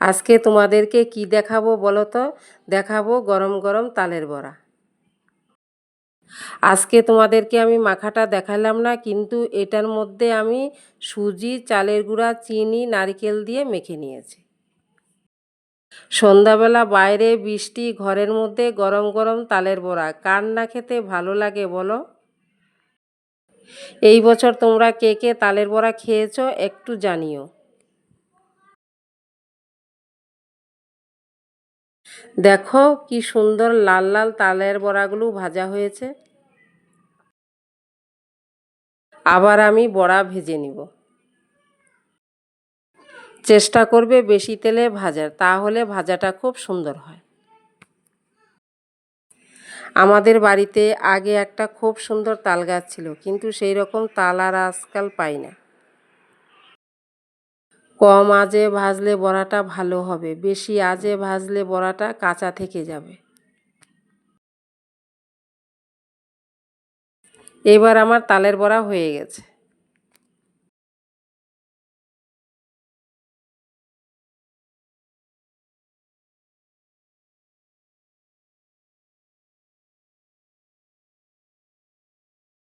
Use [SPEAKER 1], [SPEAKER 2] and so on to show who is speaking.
[SPEAKER 1] আজকে তোমাদেরকে কি দেখাবো বলো তো? দেখাবো গরম গরম তালের বড়া। আজকে তোমাদেরকে আমি মাখাটা দেখালাম না, কিন্তু এটার মধ্যে আমি সুজি, চালের গুঁড়া, চিনি, নারকেল দিয়ে মেখে নিয়েছি। সন্ধ্যাবেলা বাইরে বৃষ্টি, ঘরের মধ্যে গরম গরম তালের বড়া। কার না খেতে ভালো লাগে বলো? এই বছর তোমরা কে কে তালের বড়া খেয়েছো একটু জানিও। দেখো কি সুন্দর লাল লাল তালের বড়াগুলো ভাজা হয়েছে। আবার আমি বড়া ভেজে নিব। চেষ্টা করবে বেশি তেলে ভাজার, তাহলে ভাজাটা খুব সুন্দর হয়। আমাদের বাড়িতে আগে একটা খুব সুন্দর তাল গাছ ছিল, কিন্তু সেই রকম তাল আর আজকাল পাই না। কম আজে ভাজলে বড়াটা ভালো হবে, বেশি আজে ভাজলে বড়াটা কাঁচা থেকে যাবে। এবার আমার তালের বড়া হয়ে গেছে।